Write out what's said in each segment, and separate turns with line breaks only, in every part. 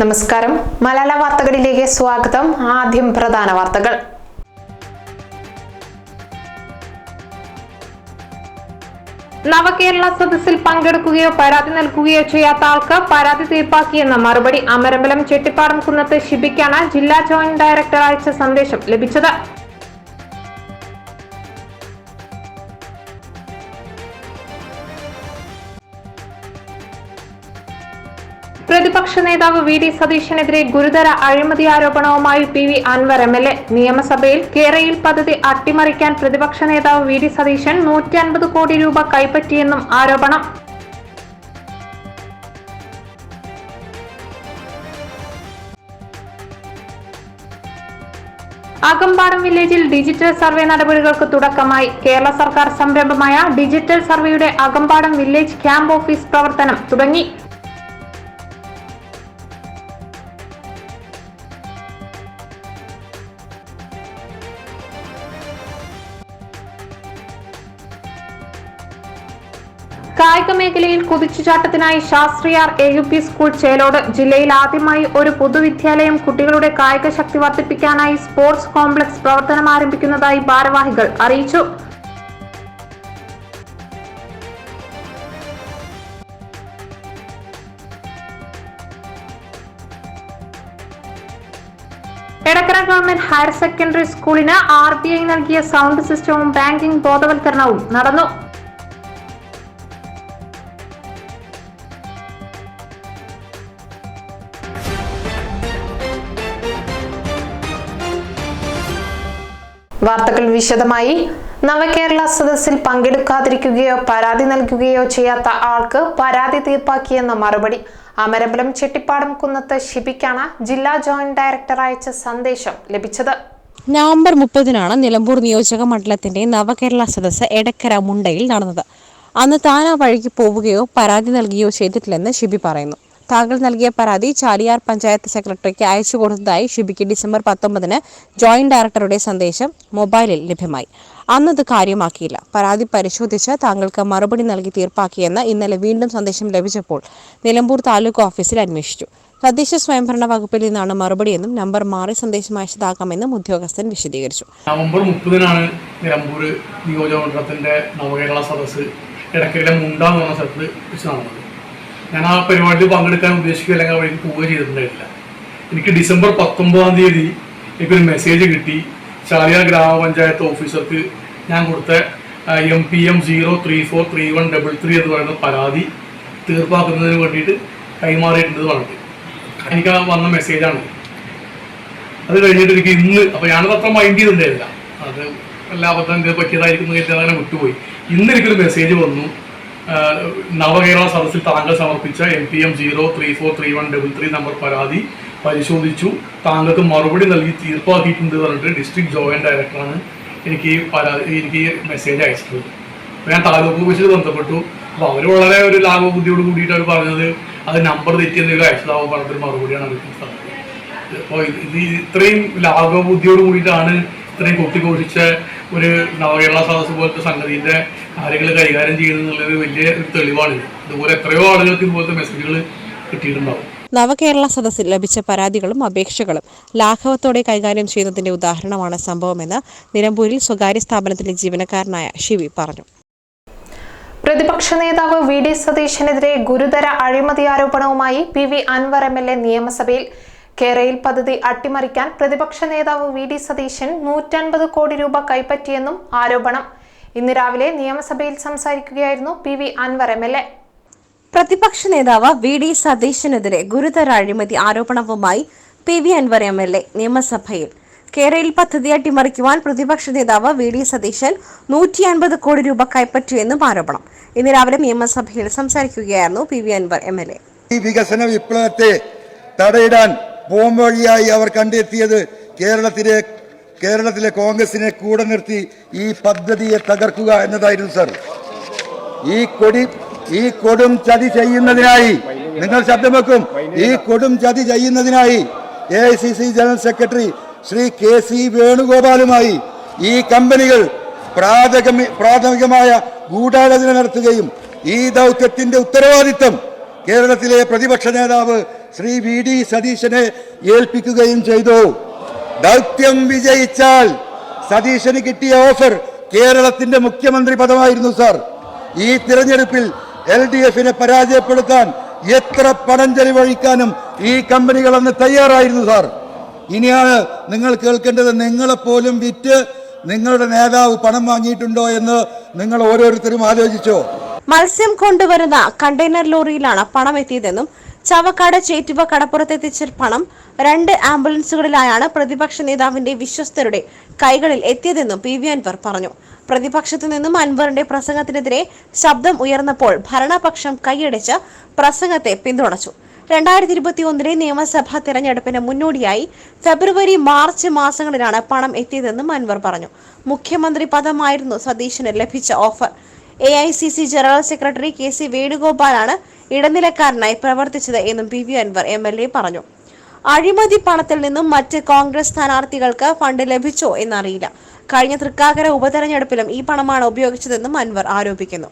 നമസ്കാരം. മലയാള വാർത്തകളിലേക്ക് സ്വാഗതം. ആദ്യം പ്രധാന വാർത്തകൾ. നവകേരള സദസ്സിൽ പങ്കെടുക്കുകയോ പരാതി നൽകുകയോ ചെയ്യാത്ത ആൾക്ക് പരാതി തീർപ്പാക്കിയെന്ന മറുപടി അമരമ്പലം ചെട്ടിപ്പാടം കുന്നത്ത് ഷിബിക്കാണ് ജില്ലാ ജോയിന്റ് ഡയറക്ടർ അയച്ച സന്ദേശം ലഭിച്ചത്. പ്രതിപക്ഷ നേതാവ് വി ഡി സതീശനെതിരെ ഗുരുതര അഴിമതി ആരോപണവുമായി P V Anvar M L A. നിയമസഭയിൽ കേരയിൽ പദ്ധതി അട്ടിമറിക്കാൻ പ്രതിപക്ഷ നേതാവ് വി ഡി സതീശൻ നൂറ്റി അൻപത് കോടി രൂപ കൈപ്പറ്റിയെന്നും ആരോപണം. അകമ്പാടം വില്ലേജിൽ ഡിജിറ്റൽ സർവേ നടപടികൾക്ക് തുടക്കമായി. കേരള സർക്കാർ സംരംഭമായ ഡിജിറ്റൽ സർവേയുടെ അകമ്പാടം വില്ലേജ് ക്യാമ്പ് ഓഫീസ് പ്രവർത്തനം തുടങ്ങി. കായിക മേഖലയിൽ കുതിച്ചുചാട്ടത്തിനായി ശാസ്ത്രിയാർ A U P school Chelode ജില്ലയിൽ ആദ്യമായി ഒരു പൊതുവിദ്യാലയം കുട്ടികളുടെ കായിക ശക്തി വർദ്ധിപ്പിക്കാനായി സ്പോർട്സ് കോംപ്ലക്സ് പ്രവർത്തനം ആരംഭിക്കുന്നതായി ഭാരവാഹികൾ അറിയിച്ചു. എടക്കര ഗവൺമെന്റ് ഹയർ സെക്കൻഡറി സ്കൂളിന് ആർ ബി ഐ നൽകിയ സൗണ്ട് സിസ്റ്റവും ബാങ്കിംഗ് ബോധവൽക്കരണവും നടന്നു. വാർത്തകൾ വിശദമായി. നവകേരള സദസ്സിൽ പങ്കെടുക്കാതിരിക്കുകയോ പരാതി നൽകുകയോ ചെയ്യാത്ത ആൾക്ക് പരാതി തീർപ്പാക്കിയെന്ന മറുപടി. അമരമ്പലം ചെട്ടിപ്പാടം കുന്നത്ത് ഷിബിക്കാണ് ജില്ലാ ജോയിന്റ് ഡയറക്ടർ അയച്ച സന്ദേശം ലഭിച്ചത്.
നവംബർ മുപ്പതിനാണ് നിലമ്പൂർ നിയോജക മണ്ഡലത്തിന്റെ നവകേരള സദസ്സ് എടക്കര മുണ്ടയിൽ നടന്നത്. അന്ന് താൻ ആ വഴിക്ക് പോവുകയോ പരാതി നൽകുകയോ ചെയ്തിട്ടില്ലെന്ന് ഷിബി പറയുന്നു. താങ്കൾ നൽകിയ പരാതി ചാലിയാർ പഞ്ചായത്ത് സെക്രട്ടറിക്ക് അയച്ചു കൊടുത്തതായി ഷിബിക്ക് ഡിസംബർ പത്തൊമ്പതിന് ജോയിന്റ് ഡയറക്ടറുടെ സന്ദേശം മൊബൈലിൽ ലഭ്യമായി. അന്നത് കാര്യമാക്കിയില്ല. പരാതി പരിശോധിച്ച് താങ്കൾക്ക് മറുപടി നൽകി തീർപ്പാക്കിയെന്ന് ഇന്നലെ വീണ്ടും സന്ദേശം ലഭിച്ചപ്പോൾ നിലമ്പൂർ താലൂക്ക് ഓഫീസിൽ അന്വേഷിച്ചു. തദ്ദേശ സ്വയംഭരണ വകുപ്പിൽ നിന്നാണ് മറുപടിയെന്നും നമ്പർ മാറി സന്ദേശം അയച്ചതാക്കാമെന്നും ഉദ്യോഗസ്ഥൻ വിശദീകരിച്ചു.
നവംബർ മുപ്പതിനാണ് നിലമ്പൂർ നിയോജകമണ്ഡലത്തിന്റെ നവകേരള സദസ് ഇടയ്ക്കയിലെ മുണ്ട പറഞ്ഞ സ്ഥലത്ത് വെച്ച് നടന്നത്. ഞാൻ ആ പരിപാടിയിൽ പങ്കെടുക്കാൻ ഉദ്ദേശിക്കുക അല്ലെങ്കിൽ വഴിക്ക് പോവുക ചെയ്തിട്ടുണ്ടായിട്ടില്ല. എനിക്ക് ഡിസംബർ പത്തൊമ്പതാം തീയതി എനിക്കൊരു മെസ്സേജ് കിട്ടി. ചാലിയ ഗ്രാമപഞ്ചായത്ത് ഓഫീസർക്ക് ഞാൻ കൊടുത്ത M P M zero three four three one double three എന്ന് പറയുന്ന പരാതി തീർപ്പാക്കുന്നതിന് വേണ്ടിയിട്ട് കൈമാറിയിട്ടുണ്ട് പറഞ്ഞിട്ട് എനിക്ക് ആ വന്ന മെസ്സേജാണ് അത് കഴിഞ്ഞിട്ട് എനിക്ക് ഇന്ന് അപ്പോൾ ഞാനത് അത്ര മൈൻഡ് ചെയ്തിട്ടുണ്ടായിരുന്നില്ല. അത് എല്ലാ അബദ്ധം ഇത് പറ്റിയതായിരിക്കും എന്ന് കരുതി അങ്ങനെ വിട്ടുപോയി. ഇന്ന് എനിക്കൊരു മെസ്സേജ് വന്നു. നവകേരള സദസ്സിൽ താങ്കൾ സമർപ്പിച്ച M P M zero three four three one double three number പരാതി പരിശോധിച്ചു. താങ്കൾക്ക് മറുപടി നൽകി തീർപ്പാക്കിയിട്ടുണ്ട് പറഞ്ഞിട്ട് ഡിസ്ട്രിക്ട് ജോയിന്റ് ഡയറക്ടറാണ് എനിക്ക് ഈ പരാതി എനിക്ക് മെസ്സേജ് അയച്ചിട്ടുള്ളത്. ഞാൻ താലൂക്ക് ഓഫീസിൽ ബന്ധപ്പെട്ടു. അപ്പോൾ അവർ വളരെ ഒരു ലാഭബുദ്ധിയോട് കൂടിയിട്ട് അവർ പറഞ്ഞത് അത് നമ്പർ തെറ്റി അയച്ചതാവും പറഞ്ഞിട്ട് മറുപടിയാണ് അവർ തന്നത്. അപ്പോൾ ഇത് ഇത്രയും ലാഘവബുദ്ധിയോട് കൂടിയിട്ടാണ് ഇത്രയും കൊട്ടിഘോഷിച്ച ഒരു നവകേരള സദസ് പോലത്തെ സംഗതിന്റെ കാര്യങ്ങൾ കൈകാര്യം ചെയ്യുന്നത് വലിയ ഒരു തെളിവാണ് അതുപോലെ എത്രയോ ആളുകൾക്ക് ഇതുപോലത്തെ മെസ്സേജുകൾ കിട്ടിയിട്ടുണ്ടാവും.
നവകേരള സദസ്സിൽ ലഭിച്ച പരാതികളും അപേക്ഷകളും ലാഘവത്തോടെ കൈകാര്യം ചെയ്യുന്നതിന്റെ ഉദാഹരണമാണ് സംഭവമെന്ന് നിലമ്പൂരിൽ സ്വകാര്യ സ്ഥാപനത്തിലെ ജീവനക്കാരനായ ഷിവി പറഞ്ഞു.
പ്രതിപക്ഷ നേതാവ് വി ഡി സതീശനെതിരെ ഗുരുതര അഴിമതി ആരോപണവുമായി P V Anvar M L A നിയമസഭയിൽ കേരയിൽ പദ്ധതി അട്ടിമറിക്കാൻ പ്രതിപക്ഷ നേതാവ് വി ഡി സതീശൻ നൂറ്റൻപത് കോടി രൂപ കൈപ്പറ്റിയെന്നും ആരോപണം. ഇന്ന് രാവിലെ നിയമസഭയിൽ സംസാരിക്കുകയായിരുന്നു P V Anvar M L A.
പ്രതിപക്ഷ നേതാവ് വി ഡി സതീശനെതിരെ ഗുരുതര അഴിമതി ആരോപണവുമായി P V Anvar M L A നിയമസഭയിൽ. കേരയിൽ പദ്ധതി അട്ടിമറിക്കുവാൻ പ്രതിപക്ഷ നേതാവ് വി ഡി സതീശൻ നൂറ്റി അൻപത് കോടി രൂപ കൈപ്പറ്റിയെന്നും ആരോപണം. ഇന്ന് രാവിലെ നിയമസഭയിൽ സംസാരിക്കുകയായിരുന്നു P V Anvar M L A.
ഈ വികസന വിപ്ലവത്തെ തടയിടാൻ ബോംബ് വഴിയായി അവർ കണ്ടെത്തിയത്. കേരളത്തിലെ കേരളത്തിലെ കോൺഗ്രസിനെ കൂടെ നിർത്തി ഈ പദ്ധതിയെ തകർക്കുക എന്നതായിരുന്നു സർ. ഈ കൊടി ഈ കൊടും ചതി ചെയ്യുന്നതിനായി നിങ്ങൾ ശബ്ദം വെക്കും. ഈ കൊടും ചതി ചെയ്യുന്നതിനായി A general secretary Shri K C വേണുഗോപാലുമായി ഈ കമ്പനികൾ പ്രാഥമിക പ്രാഥമികമായ ഗൂഢാലോചന നടത്തുകയും ഈ ദൗത്യത്തിന്റെ ഉത്തരവാദിത്തം കേരളത്തിലെ പ്രതിപക്ഷ നേതാവ് ശ്രീ വി ഡി സതീശനെ ഏൽപ്പിക്കുകയും ചെയ്തു. ദൗത്യം വിജയിച്ചാൽ സതീശന് കിട്ടിയ ഓഫർ കേരളത്തിന്റെ മുഖ്യമന്ത്രി പദമായിരുന്നു സാർ. ഈ തിരഞ്ഞെടുപ്പിൽ എൽ ഡി എഫിനെ പരാജയപ്പെടുത്താൻ എത്ര പണം ചെലവഴിക്കാനും ഈ കമ്പനികൾ അന്ന് തയ്യാറായിരുന്നു സാർ. ഇനിയാണ് നിങ്ങൾ കേൾക്കേണ്ടത് നിങ്ങളെപ്പോലും വിറ്റ് നിങ്ങളുടെ നേതാവ് പണം വാങ്ങിയിട്ടുണ്ടോ എന്ന് നിങ്ങൾ ഓരോരുത്തരും ആലോചിച്ചോ.
മത്സ്യം കൊണ്ടുവരുന്ന കണ്ടെയ്നർ ലോറിയിലാണ് പണം എത്തിയതെന്നും ചവക്കാട് ചേറ്റുവ കടപ്പുറത്തെത്തിച്ച പണം രണ്ട് ആംബുലൻസുകളിലായാണ് പ്രതിപക്ഷ നേതാവിന്റെ വിശ്വസ്തരുടെ കൈകളിൽ എത്തിയതെന്നും പി വി അൻവർ പറഞ്ഞു. പ്രതിപക്ഷത്തു നിന്നും അൻവറിന്റെ പ്രസംഗത്തിനെതിരെ ശബ്ദം ഉയർന്നപ്പോൾ ഭരണപക്ഷം കൈയടിച്ച് പ്രസംഗത്തെ പിന്തുണച്ചു. രണ്ടായിരത്തി ഇരുപത്തി ഒന്നിലെ നിയമസഭാ തെരഞ്ഞെടുപ്പിന് മുന്നോടിയായി ഫെബ്രുവരി മാർച്ച് മാസങ്ങളിലാണ് പണം എത്തിയതെന്നും അൻവർ പറഞ്ഞു. മുഖ്യമന്ത്രി പദമായിരുന്നു സതീശന് ലഭിച്ച offer. A I C C general secretary K C വേണുഗോപാലാണ് ഇടനിലക്കാരനായി പ്രവർത്തിച്ചത് എന്നും P V Anvar M L A പറഞ്ഞു. അഴിമതി പണത്തിൽ നിന്നും മറ്റ് കോൺഗ്രസ് സ്ഥാനാർത്ഥികൾക്ക് ഫണ്ട് ലഭിച്ചോ എന്നറിയില്ല. കഴിഞ്ഞ തൃക്കാക്കര ഉപതെരഞ്ഞെടുപ്പിലും ഈ പണമാണ് ഉപയോഗിച്ചതെന്നും അൻവർ ആരോപിക്കുന്നു.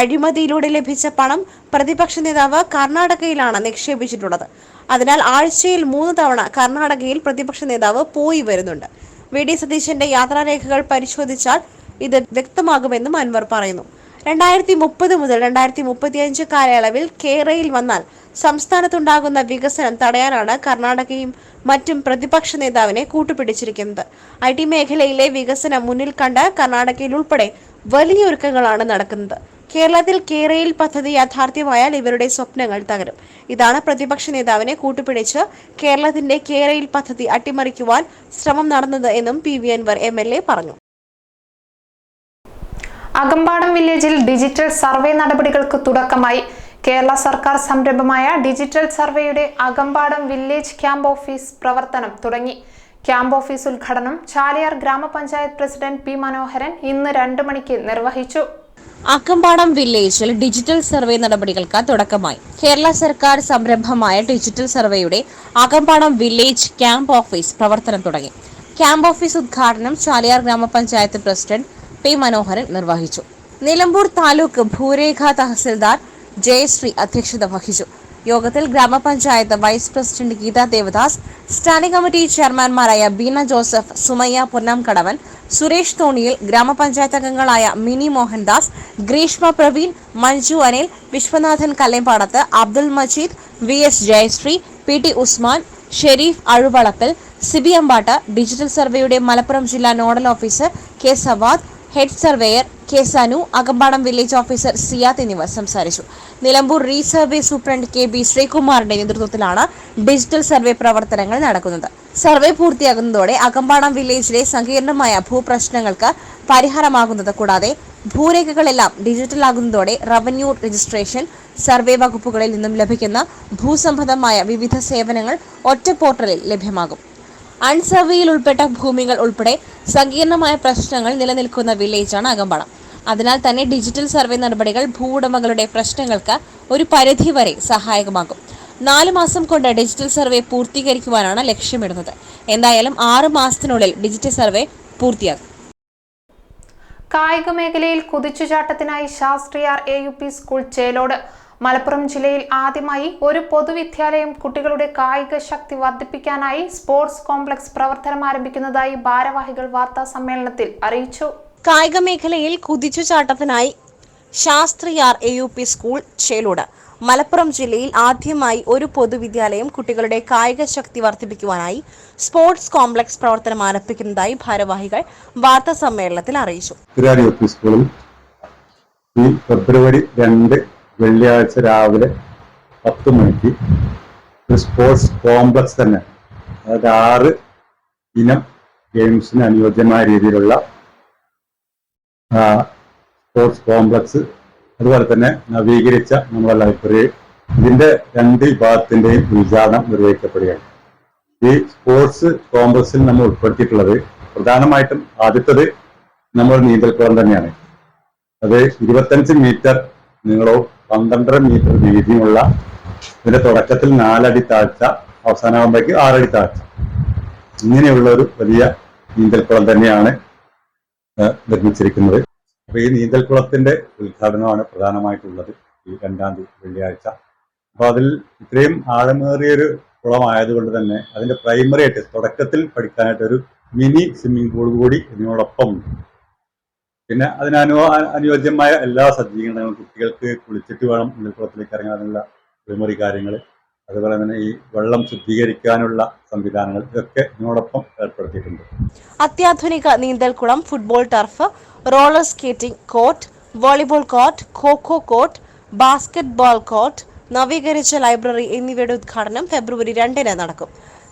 അഴിമതിയിലൂടെ ലഭിച്ച പണം പ്രതിപക്ഷ നേതാവ് കർണാടകയിലാണ് നിക്ഷേപിച്ചിട്ടുള്ളത്. അതിനാൽ ആഴ്ചയിൽ മൂന്ന് തവണ കർണാടകയിൽ പ്രതിപക്ഷ നേതാവ് പോയി വരുന്നുണ്ട്. വി ഡി സതീശന്റെ യാത്രാരേഖകൾ പരിശോധിച്ചാൽ ഇത് വ്യക്തമാകുമെന്നും അൻവർ പറയുന്നു. രണ്ടായിരത്തി മുപ്പത് മുതൽ രണ്ടായിരത്തി മുപ്പത്തിയഞ്ച് കാലയളവിൽ കേരളയിൽ വന്നാൽ സംസ്ഥാനത്തുണ്ടാകുന്ന വികസനം തടയാനാണ് കർണാടകയും മറ്റും പ്രതിപക്ഷ നേതാവിനെ കൂട്ടുപിടിച്ചിരിക്കുന്നത്. ഐ ടി മേഖലയിലെ വികസനം മുന്നിൽ കണ്ട് കർണാടകയിൽ ഉൾപ്പെടെ വലിയ ഒരുക്കങ്ങളാണ് നടക്കുന്നത്. കേരളത്തിൽ കേരയിൽ പദ്ധതി യാഥാർത്ഥ്യമായാൽ ഇവരുടെ സ്വപ്നങ്ങൾ തകരും. ഇതാണ് പ്രതിപക്ഷ നേതാവിനെ കൂട്ടുപിടിച്ച് കേരളത്തിന്റെ കേരയിൽ പദ്ധതി അട്ടിമറിക്കുവാൻ ശ്രമം നടന്നത് എന്നും P V Anvar M L A പറഞ്ഞു.
അകമ്പാടം വില്ലേജിൽ ഡിജിറ്റൽ സർവേ നടപടികൾക്ക് തുടക്കമായി. കേരള സർക്കാർ സംരംഭമായ ഡിജിറ്റൽ സർവേയുടെ അകമ്പാടം വില്ലേജ് ക്യാമ്പ് ഓഫീസ് പ്രവർത്തനം തുടങ്ങി. ക്യാമ്പ് ഓഫീസ് ഉദ്ഘാടനം ചാലിയാർ ഗ്രാമപഞ്ചായത്ത് പ്രസിഡന്റ് പി മനോഹരൻ ഇന്ന് രണ്ട് മണിക്ക് നിർവഹിച്ചു.
അക്കമ്പാടം വില്ലേജിൽ ഡിജിറ്റൽ സർവേ നടപടികൾക്ക് തുടക്കമായി. കേരള സർക്കാർ സംരംഭമായ ഡിജിറ്റൽ സർവേയുടെ അകമ്പാടം വില്ലേജ് ക്യാമ്പ് ഓഫീസ് പ്രവർത്തനം തുടങ്ങി. ക്യാമ്പ് ഓഫീസ് ഉദ്ഘാടനം ചാലിയാർ ഗ്രാമപഞ്ചായത്ത് പ്രസിഡന്റ് പി മനോഹരൻ നിർവഹിച്ചു. നിലമ്പൂർ താലൂക്ക് ഭൂരേഖ തഹസിൽദാർ ജയശ്രീ അധ്യക്ഷത വഹിച്ചു. യോഗത്തിൽ ഗ്രാമപഞ്ചായത്ത് vice president Geetha Devadas standing committee ചെയർമാൻമാരായ Beena Joseph Sumayya Ponnamkadavan Suresh Thoniyil ഗ്രാമപഞ്ചായത്ത് അംഗങ്ങളായ Mini Mohandas Greeshma Praveen Manju Anil Viswanathan Kallempadath Abdul Majeed V S Jayasree P T Usman Shareef Azhuvalappil Sibi Ambatt digital സർവേയുടെ മലപ്പുറം ജില്ലാ nodal officer K Savad head surveyor K Sanu Akampadam village officer Siyath എന്നിവർ സംസാരിച്ചു. Nilambur resurvey superintendent K B ശ്രീകുമാറിന്റെ നേതൃത്വത്തിലാണ് digital survey പ്രവർത്തനങ്ങൾ നടക്കുന്നത്. Survey പൂർത്തിയാകുന്നതോടെ Akampadam വില്ലേജിലെ സങ്കീർണമായ ഭൂപ്രശ്നങ്ങൾക്ക് പരിഹാരമാകുന്നത് കൂടാതെ ഭൂരേഖകളെല്ലാം ഡിജിറ്റൽ ആകുന്നതോടെ റവന്യൂ രജിസ്ട്രേഷൻ സർവേ വകുപ്പുകളിൽ നിന്നും ലഭിക്കുന്ന ഭൂസംബന്ധമായ വിവിധ സേവനങ്ങൾ ഒറ്റ പോർട്ടലിൽ ലഭ്യമാകും. അൺസർവേയിൽ ഉൾപ്പെട്ട ഭൂമികൾ ഉൾപ്പെടെ സങ്കീർണമായ പ്രശ്നങ്ങൾ നിലനിൽക്കുന്ന വില്ലേജാണ് അകമ്പളം അതിനാൽ തന്നെ ഡിജിറ്റൽ സർവേ നടപടികൾ ഭൂവുടമകളുടെ പ്രശ്നങ്ങൾക്ക് ഒരു പരിധി വരെ സഹായകമാകും. നാല് മാസം കൊണ്ട് ഡിജിറ്റൽ സർവേ പൂർത്തീകരിക്കുവാനാണ് ലക്ഷ്യമിടുന്നത്. എന്തായാലും ആറ് മാസത്തിനുള്ളിൽ ഡിജിറ്റൽ സർവേ പൂർത്തിയാകും.
കായിക മേഖലയിൽ കുതിച്ചുചാട്ടത്തിനായി ശാസ്ത്രിയാർ A U P school Chelode Malappuram ജില്ലയിൽ ആദ്യമായി ഒരു പൊതുവിദ്യാലയം കുട്ടികളുടെ കായിക ശക്തി വർദ്ധിപ്പിക്കാനായി സ്പോർട്സ് കോംപ്ലക്സ് പ്രവർത്തനം ആരംഭിക്കുന്നതായി ഭാരവാഹികൾ വാർത്താ സമ്മേളനത്തിൽ അറിയിച്ചു.
കായിക മേഖലയിൽ കുതിച്ചുചാട്ടത്തിനായി ശാസ്ത്രിയാർ A U P school Chelode. Malappuram ജില്ലയിൽ ആദ്യമായി ഒരു പൊതുവിദ്യാലയം കുട്ടികളുടെ കായിക ശക്തി വർദ്ധിപ്പിക്കുവാനായി സ്പോർട്സ് കോംപ്ലക്സ് പ്രവർത്തനം ആരംഭിക്കുന്നതായി ഭാരവാഹികൾ വാർത്താ സമ്മേളനത്തിൽ അറിയിച്ചു.
സ്കൂളിൽ ഈ ഫെബ്രുവരി രണ്ട് വെള്ളിയാഴ്ച രാവിലെ പത്ത് മണിക്ക് ഒരു സ്പോർട്സ് കോംപ്ലക്സ് തന്നെ. അതായത് ആറ് ഇനം ഗെയിംസിന് അനുയോജ്യമായ രീതിയിലുള്ള സ്പോർട്സ് കോംപ്ലക്സ്. അതുപോലെ തന്നെ നവീകരിച്ച നമ്മുടെ ലൈബ്രറി. ഇതിന്റെ രണ്ട് വിഭാഗത്തിന്റെയും ഉദ്ഘാടനം നിർവഹിക്കപ്പെടുകയാണ്. ഈ സ്പോർട്സ് കോംപ്ലക്സിൽ നമ്മൾ ഉൾപ്പെടുത്തിയിട്ടുള്ളത് പ്രധാനമായിട്ടും ആദ്യത്തത് നമ്മൾ നീന്തൽക്കുളം തന്നെയാണ്. അത് ഇരുപത്തഞ്ച് മീറ്റർ നീളവും പന്ത്രണ്ടര മീറ്റർ വീതിയുള്ള ഇതിന്റെ തുടക്കത്തിൽ നാലടി താഴ്ച അവസാനമാകുമ്പോഴേക്ക് ആറടി താഴ്ച. ഇങ്ങനെയുള്ള ഒരു വലിയ നീന്തൽക്കുളം തന്നെയാണ് നിർമ്മിച്ചിരിക്കുന്നത്. അപ്പൊ ഈ നീന്തൽക്കുളത്തിന്റെ ഉദ്ഘാടനമാണ് പ്രധാനമായിട്ടുള്ളത് ഈ രണ്ടാം തീയതി വെള്ളിയാഴ്ച. അപ്പൊ അതിൽ ഇത്രയും ആഴമേറിയൊരു കുളമായതുകൊണ്ട് തന്നെ അതിന്റെ പ്രൈമറി ആയിട്ട് തുടക്കത്തിൽ പഠിക്കാനായിട്ട് ഒരു മിനി സ്വിമ്മിംഗ് പൂൾ കൂടി ഇതിനോടൊപ്പം പിന്നെ അതിന് അനു അനുയോജ്യമായ എല്ലാ സജ്ജീകരണങ്ങളും കുട്ടികൾക്ക് കുളിച്ചിട്ട് വേണം നീർക്കുളത്തിലേക്ക് ഇറങ്ങാനുള്ള പ്രിമറി കാര്യങ്ങൾ അതുപോലെ തന്നെ ഈ വെള്ളം ശുദ്ധീകരിക്കാനുള്ള സംവിധാനങ്ങൾ ഇതൊക്കെ ഇതിനോടൊപ്പം ഏർപ്പെടുത്തിയിട്ടുണ്ട്.
അത്യാധുനിക നീന്തൽക്കുളം football turf roller skating court volleyball court khokho court basketball court നവീകരിച്ച ലൈബ്രറി എന്നിവയുടെ ഉദ്ഘാടനം ഫെബ്രുവരി രണ്ടിന് നടക്കും.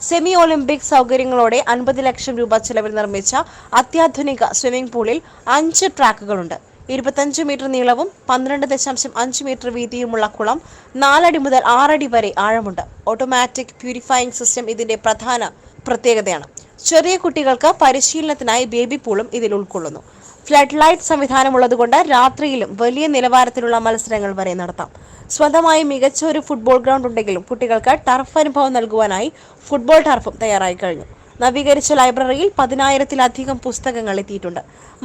സെമി ഒളിമ്പിക് സൗകര്യങ്ങളോടെ അൻപത് ലക്ഷം രൂപ ചെലവിൽ നിർമ്മിച്ച അത്യാധുനിക സ്വിമ്മിംഗ് പൂളിൽ അഞ്ച് ട്രാക്കുകളുണ്ട്. ഇരുപത്തഞ്ച് മീറ്റർ നീളവും പന്ത്രണ്ട് ദശാംശം അഞ്ച് മീറ്റർ വീതിയുമുള്ള കുളം നാലടി മുതൽ ആറടി വരെ ആഴമുണ്ട്. ഓട്ടോമാറ്റിക് പ്യൂരിഫയിങ് സിസ്റ്റം ഇതിന്റെ പ്രധാന പ്രത്യേകതയാണ്. ചെറിയ കുട്ടികൾക്ക് പരിശീലനത്തിനായി ബേബി പൂളും ഇതിൽ ഉൾക്കൊള്ളുന്നു. ഫ്ലഡ് ലൈറ്റ് സംവിധാനമുള്ളതുകൊണ്ട് രാത്രിയിലും വലിയ നിലവാരത്തിലുള്ള മത്സരങ്ങൾ വരെ നടത്താം. സ്വന്തമായി മികച്ച ഒരു ഫുട്ബോൾ ഗ്രൗണ്ട് ഉണ്ടെങ്കിലും കുട്ടികൾക്ക് ടർഫ് അനുഭവം നൽകുവാനായി ഫുട്ബോൾ ടർഫും തയ്യാറായി കഴിഞ്ഞു. നവീകരിച്ച ലൈബ്രറിയിൽ പതിനായിരത്തിലധികം പുസ്തകങ്ങൾ എത്തിയിട്ടുണ്ട്.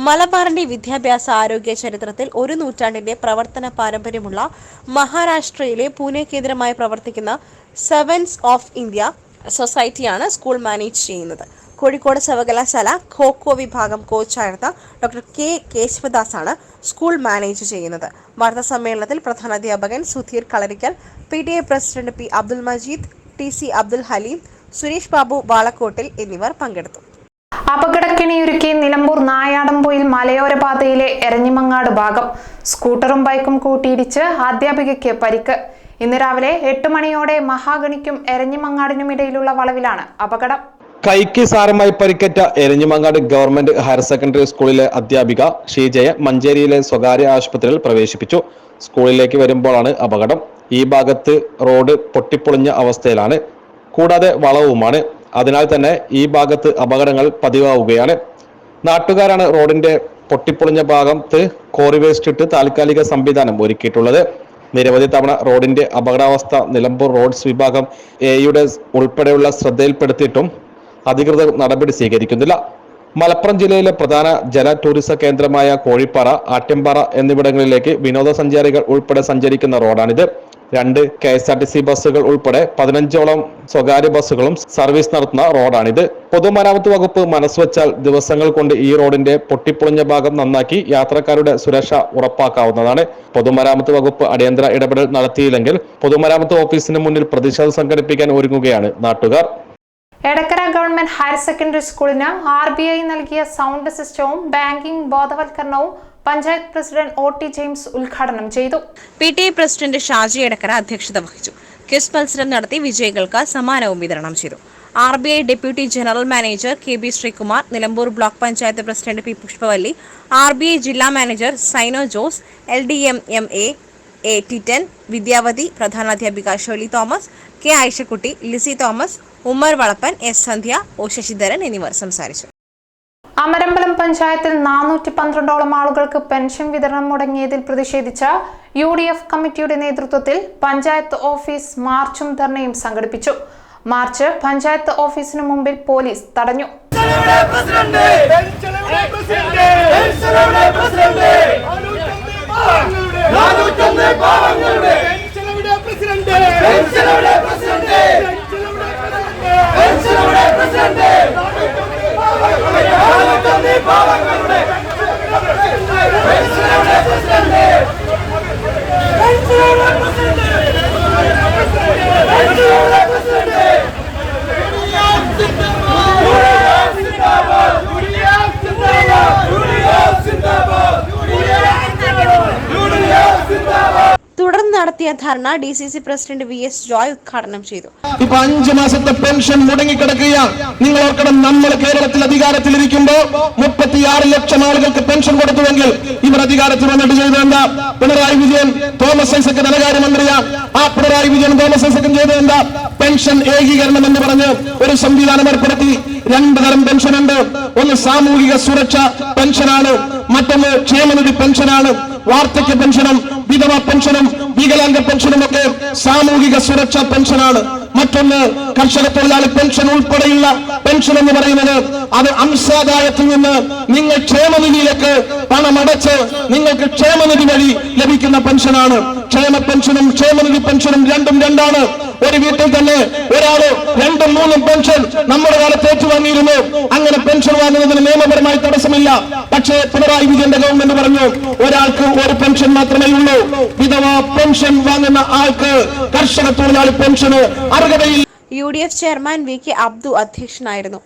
മലബാറിന്റെ വിദ്യാഭ്യാസ ആരോഗ്യ ചരിത്രത്തിൽ ഒരു നൂറ്റാണ്ടിന്റെ പ്രവർത്തന പാരമ്പര്യമുള്ള മഹാരാഷ്ട്രയിലെ പൂനെ കേന്ദ്രമായി പ്രവർത്തിക്കുന്ന സെവൻസ് ഓഫ് ഇന്ത്യ സൊസൈറ്റിയാണ് സ്കൂൾ മാനേജ് ചെയ്യുന്നത്. കോഴിക്കോട് സർവകലാശാല ഖോഖോ വിഭാഗം കോച്ചായിരുന്ന ഡോക്ടർ കെ കേശവദാസാണ് സ്കൂൾ മാനേജ് ചെയ്യുന്നത്. വാർത്താ സമ്മേളനത്തിൽ പ്രധാനാധ്യാപകൻ Sudheer Kalarikkal P T A president P Abdul Majeed T C Abdul Haleem Suresh Babu Valakkottil എന്നിവർ പങ്കെടുത്തു.
അപകടക്കിണിയൊരുക്കി നിലമ്പൂർ നായാടംപൊയിൽ മലയോര പാതയിലെ എരഞ്ഞിമങ്ങാട് ഭാഗം സ്കൂട്ടറും ബൈക്കും കൂട്ടിയിടിച്ച് അധ്യാപികയ്ക്ക് പരിക്ക്. ഇന്ന് രാവിലെ എട്ട് മണിയോടെ മഹാഗണിക്കും എരഞ്ഞിമങ്ങാടിനും ഇടയിലുള്ള വളവിലാണ് അപകടം.
കൈക്ക് സാരമായി പരിക്കേറ്റ എരഞ്ഞിമങ്ങാട് ഗവൺമെന്റ് ഹയർ സെക്കൻഡറി സ്കൂളിലെ അധ്യാപിക ഷീജയെ മഞ്ചേരിയിലെ സ്വകാര്യ ആശുപത്രിയിൽ പ്രവേശിപ്പിച്ചു. സ്കൂളിലേക്ക് വരുമ്പോഴാണ് അപകടം. ഈ ഭാഗത്ത് റോഡ് പൊട്ടിപ്പൊളിഞ്ഞ അവസ്ഥയിലാണ്. കൂടാതെ വളവുമാണ്. അതിനാൽ തന്നെ ഈ ഭാഗത്ത് അപകടങ്ങൾ പതിവാവുകയാണ്. നാട്ടുകാരാണ് റോഡിന്റെ പൊട്ടിപ്പൊളിഞ്ഞ ഭാഗത്ത് കോറി വേസ്റ്റ് ഇട്ട് താൽക്കാലിക സംവിധാനം ഒരുക്കിയിട്ടുള്ളത്. നിരവധി തവണ റോഡിന്റെ അപകടാവസ്ഥ നിലമ്പൂർ റോഡ്സ് വിഭാഗം എയുടെ ഉൾപ്പെടെയുള്ള ശ്രദ്ധയിൽപ്പെടുത്തിയിട്ടും അധികൃതർ നടപടി സ്വീകരിക്കുന്നില്ല. മലപ്പുറം ജില്ലയിലെ പ്രധാന ജല ടൂറിസ കേന്ദ്രമായ കോഴിപ്പാറ ആറ്റമ്പാറ എന്നിവിടങ്ങളിലേക്ക് വിനോദസഞ്ചാരികൾ ഉൾപ്പെടെ സഞ്ചരിക്കുന്ന റോഡാണിത്. രണ്ട് K S R T C ബസ്സുകൾ ഉൾപ്പെടെ പതിനഞ്ചോളം സ്വകാര്യ ബസ്സുകളും സർവീസ് നടത്തുന്ന റോഡാണിത്. പൊതുമരാമത്ത് വകുപ്പ് മനസ്സുവച്ചാൽ ദിവസങ്ങൾ കൊണ്ട് ഈ റോഡിന്റെ പൊട്ടിപ്പൊളിഞ്ഞ ഭാഗം നന്നാക്കി യാത്രക്കാരുടെ സുരക്ഷ ഉറപ്പാക്കാവുന്നതാണ്. പൊതുമരാമത്ത് വകുപ്പ് അടിയന്തര ഇടപെടൽ നടത്തിയില്ലെങ്കിൽ പൊതുമരാമത്ത് ഓഫീസിന് മുന്നിൽ പ്രതിഷേധം സംഘടിപ്പിക്കാൻ ഒരുങ്ങുകയാണ് നാട്ടുകാർ.
എടക്കര ഗവൺമെന്റ് ഹയർ സെക്കൻഡറി സ്കൂളിന് ആർ ബി ഐ നൽകിയ സൗണ്ട് സിസ്റ്റവും banking ബോധവൽക്കരണവും panchayat president O T James ഉദ്ഘാടനം ചെയ്തു.
P T I president Shaji Edakkara അധ്യക്ഷത വഹിച്ചു. ക്വിസ് മത്സരം നടത്തി വിജയികൾക്ക് സമ്മാനവും വിതരണം ചെയ്തു. R B I deputy general manager K B Sreekumar Nilambur block panchayat president P Pushpavalli R B I ജില്ലാ manager Saino Jose L D M M A A T ten Vidyavathi പ്രധാനാധ്യാപിക Sholly Thomas K Ayishakutty Lissy Thomas Ummer Valappan S Sandhya O Sasidharan എന്നിവർ സംസാരിച്ചു.
അമരമ്പലം പഞ്ചായത്തിൽ നാനൂറ്റി പന്ത്രണ്ടോളം ആളുകൾക്ക് pension വിതരണം മുടങ്ങിയതിൽ പ്രതിഷേധിച്ച U D F കമ്മിറ്റിയുടെ നേതൃത്വത്തിൽ പഞ്ചായത്ത് ഓഫീസ് മാർച്ചും ധർണയും സംഘടിപ്പിച്ചു. മാർച്ച് പഞ്ചായത്ത് ഓഫീസിനു മുമ്പിൽ പോലീസ് തടഞ്ഞു.
തുടർന്ന് നടത്തിയ dharna D C C president V S Joy ഉദ്ഘാടനം ചെയ്തു.
ഇപ്പൊ അഞ്ചു മാസത്തെ പെൻഷൻ മുടങ്ങിക്കിടക്കുകയാണ്. നിങ്ങൾ ഓർക്കണം നമ്മൾ കേരളത്തിൽ അധികാരത്തിലിരിക്കുമ്പോ മുപ്പത്തിയാറ് ലക്ഷം ആളുകൾക്ക് പെൻഷൻ കൊടുത്തുവെങ്കിൽ ഇവർ അധികാരത്തിൽ വന്നിട്ട് ചെയ്തതെന്താ പിണറായി വിജയൻ തോമസ് ഐസക് ധനകാര്യമന്ത്രിയാണ് ആ പിണറായി വിജയൻ തോമസ് ഐസക്കും ചെയ്തതെന്താ പെൻഷൻ ഏകീകരണം എന്ന് പറഞ്ഞ് ഒരു സംവിധാനം ഏർപ്പെടുത്തി. രണ്ട് തരം പെൻഷൻ ഉണ്ട് ഒന്ന് സാമൂഹിക സുരക്ഷ പെൻഷനാണ്. മറ്റൊന്ന് ക്ഷേമനിധി പെൻഷനാണ്. വാർദ്ധക്യ പെൻഷനും വിധവ പെൻഷനും വികലാംഗ പെൻഷനും ഒക്കെ സാമൂഹിക സുരക്ഷാ പെൻഷനാണ്. മറ്റൊന്ന് കർഷക തൊഴിലാളി പെൻഷൻ ഉൾപ്പെടെയുള്ള പെൻഷൻ എന്ന് പറയുന്നത് അത് അംശാദായത്തിൽ നിന്ന് നിങ്ങൾ ക്ഷേമനിധിയിലേക്ക് പണമടച്ച് നിങ്ങൾക്ക് ക്ഷേമനിധി വഴി ലഭിക്കുന്ന പെൻഷനാണ്. ക്ഷേമ പെൻഷനും ക്ഷേമനിധി പെൻഷനും രണ്ടും രണ്ടാണ്. ഒരു വീട്ടിൽ തന്നെ ഒരാൾ രണ്ടും മൂന്നും പെൻഷൻ നമ്മുടെ കാലത്ത് ഏറ്റുവാങ്ങിയിരുന്നു. അങ്ങനെ പെൻഷൻ വാങ്ങുന്നതിന് നിയമപരമായി തടസ്സമില്ല. പക്ഷേ പിണറായി വിജയന്റെ ഗവൺമെന്റ് പറഞ്ഞു ഒരാൾക്ക് ഒരു പെൻഷൻ മാത്രമേ ഉള്ളൂ. വിധവ പെൻഷൻ വാങ്ങുന്ന ആൾക്ക് കർഷക തൊഴിലാളി പെൻഷന് അർഹതയിൽ
U D F chairman V K Abdu അധ്യക്ഷനായിരുന്നു.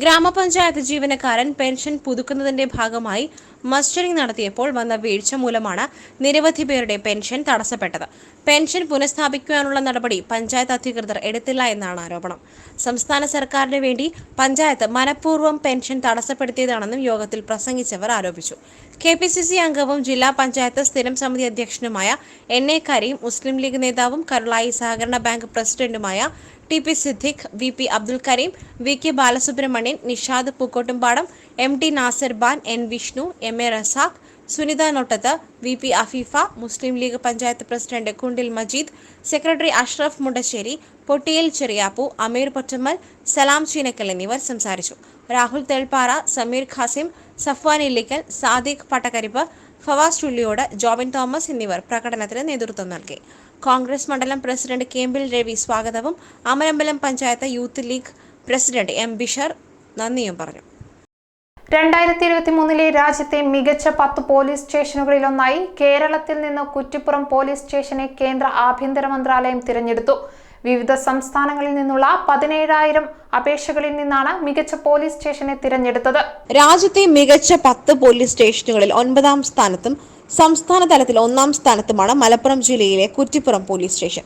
ഗ്രാമപഞ്ചായത്ത് ജീവനക്കാരൻ പെൻഷൻ പുതുക്കുന്നതിന്റെ ഭാഗമായി മസ്റ്ററിംഗ് നടത്തിയപ്പോൾ വന്ന വീഴ്ച മൂലമാണ് നിരവധി പേരുടെ പെൻഷൻ തടസ്സപ്പെട്ടത്. പെൻഷൻ പുനഃസ്ഥാപിക്കുവാനുള്ള നടപടി പഞ്ചായത്ത് അധികൃതർ എടുത്തില്ല എന്നാണ് ആരോപണം. സംസ്ഥാന സർക്കാരിന് വേണ്ടി പഞ്ചായത്ത് മനഃപൂർവം പെൻഷൻ തടസ്സപ്പെടുത്തിയതാണെന്നും യോഗത്തിൽ പ്രസംഗിച്ചവർ ആരോപിച്ചു. കെ പി സി സി അംഗവും ജില്ലാ പഞ്ചായത്ത് സ്ഥിരം സമിതി അധ്യക്ഷനുമായ എൻ എ മുസ്ലിം ലീഗ് നേതാവും കരുളായി സഹകരണ ബാങ്ക് പ്രസിഡന്റുമായ T P Siddique V P Abdul Kareem V K Balasubramanian Nishad Pookkottumpadam M T Nasir ban N Vishnu M A Razak Sunitha Nottath V P Afeefa Muslim League panchayat president Kundil Majeed secretary Ashraf Mundassery Pottiyal Cheriyappu Ameer Pottammal Salam Cheenakkal എന്നിവർ സംസാരിച്ചു. Rahul Thelpara Sameer Khasim Safwan Illikkal Sadiq Pattakkarippu Favas Chulliyode Jobin Thomas എന്നിവർ പ്രകടനത്തിന് നേതൃത്വം നൽകി. കോൺഗ്രസ് മണ്ഡലം president Kembil Ravi സ്വാഗതവും Amarambalam panchayat youth league president M Bishar നന്ദിയും പറഞ്ഞു.
രണ്ടായിരത്തി ഇരുപത്തി മൂന്നിലെ രാജ്യത്തെ മികച്ച പത്ത് പോലീസ് സ്റ്റേഷനുകളിലൊന്നായി കേരളത്തിൽ നിന്ന് കുറ്റിപ്പുറം പോലീസ് സ്റ്റേഷനെ കേന്ദ്ര ആഭ്യന്തര മന്ത്രാലയം തിരഞ്ഞെടുത്തു. വിവിധ സംസ്ഥാനങ്ങളിൽ നിന്നുള്ള പതിനേഴായിരം അപേക്ഷകളിൽ നിന്നാണ് മികച്ച പോലീസ് സ്റ്റേഷനെ തിരഞ്ഞെടുത്തത്.
രാജ്യത്തെ മികച്ച പത്ത് പോലീസ് സ്റ്റേഷനുകളിൽ ഒൻപതാം സ്ഥാനത്തും സംസ്ഥാന തലത്തിൽ ഒന്നാം സ്ഥാനത്തുമാണ് മലപ്പുറം ജില്ലയിലെ കുറ്റിപ്പുറം പോലീസ് സ്റ്റേഷൻ.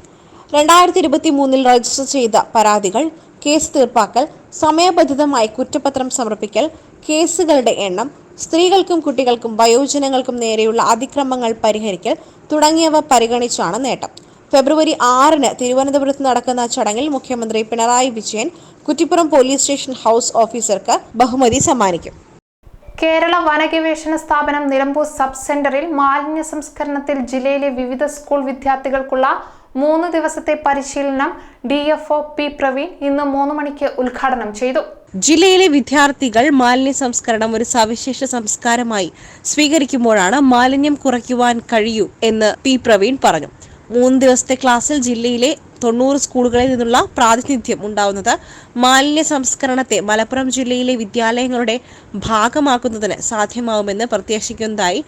രണ്ടായിരത്തി ഇരുപത്തി മൂന്നിൽ രജിസ്റ്റർ ചെയ്ത പരാതികൾ കേസ് തീർപ്പാക്കൽ സമയബന്ധിതമായി കുറ്റപത്രം സമർപ്പിക്കൽ കേസുകളുടെ എണ്ണം സ്ത്രീകൾക്കും കുട്ടികൾക്കും വയോജനങ്ങൾക്കും നേരെയുള്ള അതിക്രമങ്ങൾ പരിഹരിക്കൽ തുടങ്ങിയവ പരിഗണിച്ചാണ് നേട്ടം. ഫെബ്രുവരി ആറിന് തിരുവനന്തപുരത്ത് നടക്കുന്ന ചടങ്ങിൽ മുഖ്യമന്ത്രി Pinarayi Vijayan Kuttippuram police station house ഓഫീസർക്ക് ബഹുമതി സമ്മാനിക്കും.
കേരള വനഗവേഷണ സ്ഥാപനം നിലമ്പൂർ സബ് സെന്ററിൽ മാലിന്യ സംസ്കരണത്തിൽ ജില്ലയിലെ വിവിധ സ്കൂൾ വിദ്യാർത്ഥികൾക്കുള്ള മൂന്ന് ദിവസത്തെ പരിശീലനം D F O P Praveen ഇന്ന് മൂന്ന് മണിക്ക് ഉദ്ഘാടനം ചെയ്തു.
ജില്ലയിലെ വിദ്യാർത്ഥികൾ മാലിന്യ സംസ്കരണം ഒരു സവിശേഷ സംസ്കാരമായി സ്വീകരിക്കുമ്പോഴാണ് മാലിന്യം കുറയ്ക്കുവാൻ കഴിയൂ എന്ന് പി പ്രവീൺ പറഞ്ഞു. മൂന്ന് ദിവസത്തെ ക്ലാസ്സിൽ ജില്ലയിലെ തൊണ്ണൂറ് സ്കൂളുകളിൽ നിന്നുള്ള പ്രാതിനിധ്യം ഉണ്ടാവുന്നത് മാലിന്യ സംസ്കരണത്തെ മലപ്പുറം ജില്ലയിലെ വിദ്യാലയങ്ങളുടെ ഭാഗമാക്കുന്നതിന് സാധ്യമാവുമെന്ന് പ്രത്യാശിക്കുന്നതായി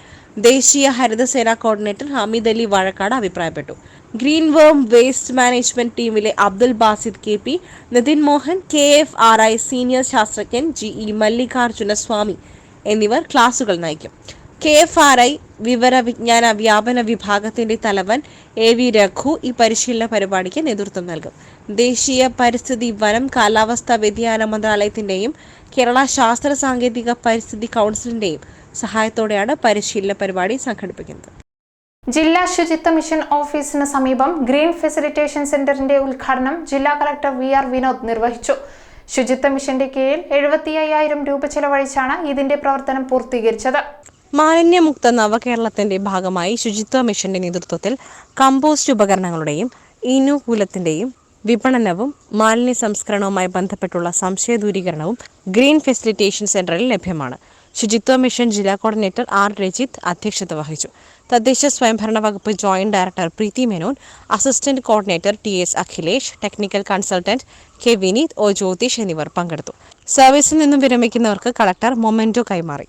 ദേശീയ ഹരിതസേന കോർഡിനേറ്റർ ഹമീദ് അലി വാഴക്കാട് അഭിപ്രായപ്പെട്ടു. ഗ്രീൻ വേം വേസ്റ്റ് മാനേജ്മെന്റ് ടീമിലെ Abdul Basid K P Nithin Mohan K F R I senior ശാസ്ത്രജ്ഞൻ ജി ഇ മല്ലികാർജുന സ്വാമി എന്നിവർ ക്ലാസുകൾ നയിക്കും. കെ എഫ് ആർ ഐ വിവര വിജ്ഞാന വ്യാപന വിഭാഗത്തിന്റെ തലവൻ എ വി രഘു ഈ പരിശീലന പരിപാടിക്ക് നേതൃത്വം നൽകും. ദേശീയ പരിസ്ഥിതി വനം കാലാവസ്ഥാ വ്യതിയാന മന്ത്രാലയത്തിന്റെയും കേരള ശാസ്ത്ര സാങ്കേതിക പരിസ്ഥിതി കൗൺസിലിന്റെയും സഹായത്തോടെയാണ് പരിശീലന പരിപാടി സംഘടിപ്പിക്കുന്നത്.
ജില്ലാ ശുചിത്വ മിഷൻ ഓഫീസിന് സമീപം ഗ്രീൻ ഫെസിലിറ്റേഷൻ സെന്ററിന്റെ ഉദ്ഘാടനം ജില്ലാ കളക്ടർ വി ആർ വിനോദ് നിർവഹിച്ചു. ശുചിത്വ മിഷന്റെ കീഴിൽ എഴുപത്തി അയ്യായിരം രൂപ ചെലവഴിച്ചാണ് ഇതിന്റെ പ്രവർത്തനം പൂർത്തീകരിച്ചത്.
മാലിന്യമുക്ത നവകേരളത്തിന്റെ ഭാഗമായി ശുചിത്വ മിഷന്റെ നേതൃത്വത്തിൽ കമ്പോസ്റ്റ് ഉപകരണങ്ങളുടെയും ഇനുകൂലത്തിന്റെയും വിപണനവും മാലിന്യ സംസ്കരണവുമായി ബന്ധപ്പെട്ടുള്ള സംശയ ദൂരീകരണവും ഗ്രീൻ ഫെസിലിറ്റേഷൻ സെന്ററിൽ ലഭ്യമാണ്. ശുചിത്വ മിഷൻ ജില്ലാ കോർഡിനേറ്റർ ആർ രജിത് അധ്യക്ഷത വഹിച്ചു. തദ്ദേശ സ്വയംഭരണ വകുപ്പ് joint director Preethi Menon assistant coordinator T S Akhilesh technical consultant K Vineeth O Jyothish എന്നിവർ പങ്കെടുത്തു. സർവീസിൽ നിന്നും വിരമിക്കുന്നവർക്ക് കളക്ടർ മൊമെന്റോ കൈമാറി.